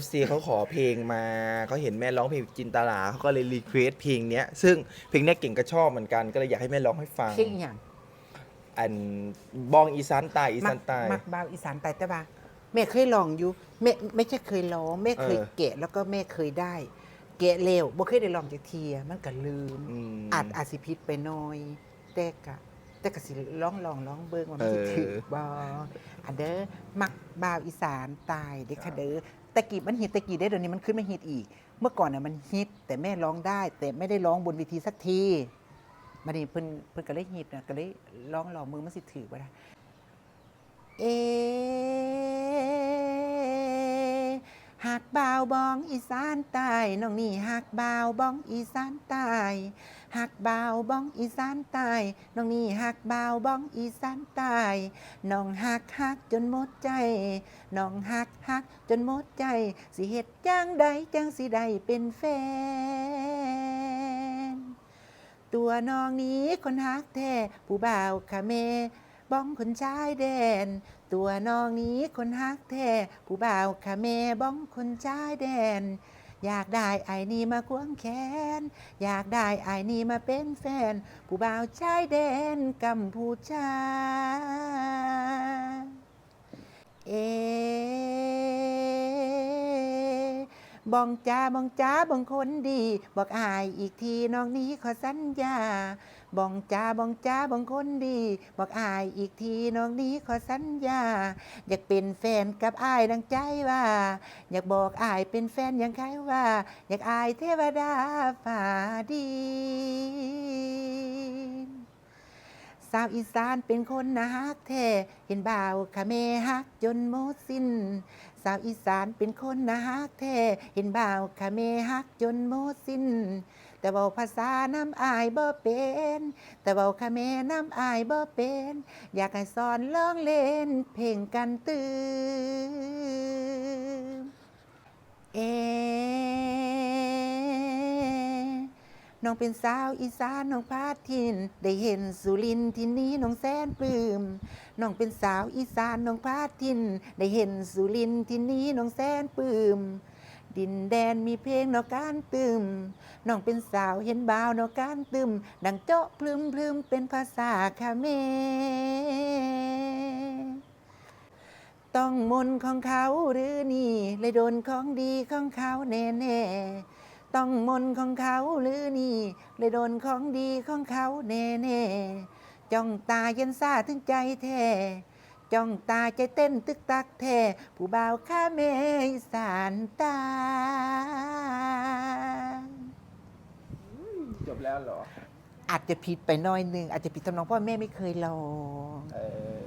FC เขาขอเพลงมาเขาเห็นแม่ร้องเพลงจินตลาเขาก็เลยรีเควสเพลงเนี้ยซึ่งเพลงเนี้ยเก่งก็ชอบเหมือนกันก็เลยอยากให้แม่ร้องให้ฟัง เพลงอหย่างอันบ้องอีสานใตายอีมัสานใตาย มักบาวอีสานใต้แต่ว่าแม่เคยลองอยู่แม่ไม่ใช่เคยร้องแม่เคยเออแกะแล้วก็แม่เคยได้แกะเร็วบ่เคยได้ลองจากเทียมันก็ลืมอืมอาจอาจสิพิษไปหน่อยแต่กะแต่ก็สิร้องลองร้องเบิ่งว่ามันสิเออ ถือบ่อันเด้อมักบาวอีสานตายเด้อค่ะเด้อ แตะกีบมันฮิตแตะกี้ได้เดี๋ยวนี้มันขึ้นมาฮิตอีก เมื่อก่อนน่ะมันฮิตแต่แม่ร้องได้ แต่ไม่ได้ร้องบนเวทีสักทีมานี่เพิ่นเพิ่นก็เลยฮิตนะก็เลยร้องหลอกมือมันสิถือบ่ได้เอหั กบ่าวบองอีสานใต้น้องนี่หักบ่าวบองอีสานใต้หักบ่าวบองอีสานใต้น้องนี่หักบ่าวบองอีสานใต้น้องหักหักจนหมดใจน้องหักหักจนหมดใจ สิเฮ็ดจังใดจังสิได้เป็นแฟน ตัวน้องนี้คนฮักแท้ผู้บ่าวค่ะแม่ บ้องคนชายแดน ตัวน้องนี้คนฮักแท้ผู้บ่าวค่ะแม่บ้องคนชายแดน อยากได้ไอ้นี่มาควงแขน อยากได้ไอ้นี่มาเป็นแฟน ผู้บ่าวชายแดนกัมพูชา เอ บองจ้าบองจ้าบองคนดี บอกอายอีกทีน้องนี้ขอสัญญาบองจ้าบองจ้าบองคนดี บอกอายอีกทีน้องนี้ขอสัญญา อยากเป็นแฟนกับอายดังใจว่า อยากบอกอายเป็นแฟนอย่างใครว่า อยากอายเทวดาฝ่าดิน สาวอีสานเป็นคนนะฮักแท้เห็นบ่าวคะแม่ฮักจนหมดสิ้น สาวอีสานเป็นคนนะฮักแท้เห็นบ่าวคะแม่ฮักจนหมดสิ้น แต่เว่าภาษาน้ำอายบ่เป็น แต่เว่าค่ะแม่น้ำอายบ่เป็น อยากให้สอนร้องเล่น เพลงกันตื่นเอ น้องเป็นสาวอีสานน้องพาทิน ได้เห็นสุรินที่นี้น้องแสนปลื้มน้องเป็นสาวอีสานน้องพาทิน ได้เห็นสุรินที่นี้น้องแสนปลื้มดินแดนมีเพลงนอกการตึมน้องเป็นสาวเห็นบ่าวนอกการตึม ดังโจ๊ะพลึมพลึมเป็นภาษาคาเม ต้องมนของเขาหรือนี่เลยโดนของดีของเขาแน่แน่ ต้องมนต์ของเขาหรือนี่เลยโดนของดีของเขาแน่แน่ๆจ้องตาเย็นซาถึงใจแท้จ้องตาใจเต้นตึกตักแท้ผู้บ่าวข้าเมยสานตา จบแล้วเหรอ อาจจะผิดไปหน้อยหนึงอาจจะผิดทำนองเพราะแม่ไม่เคยลอง เออ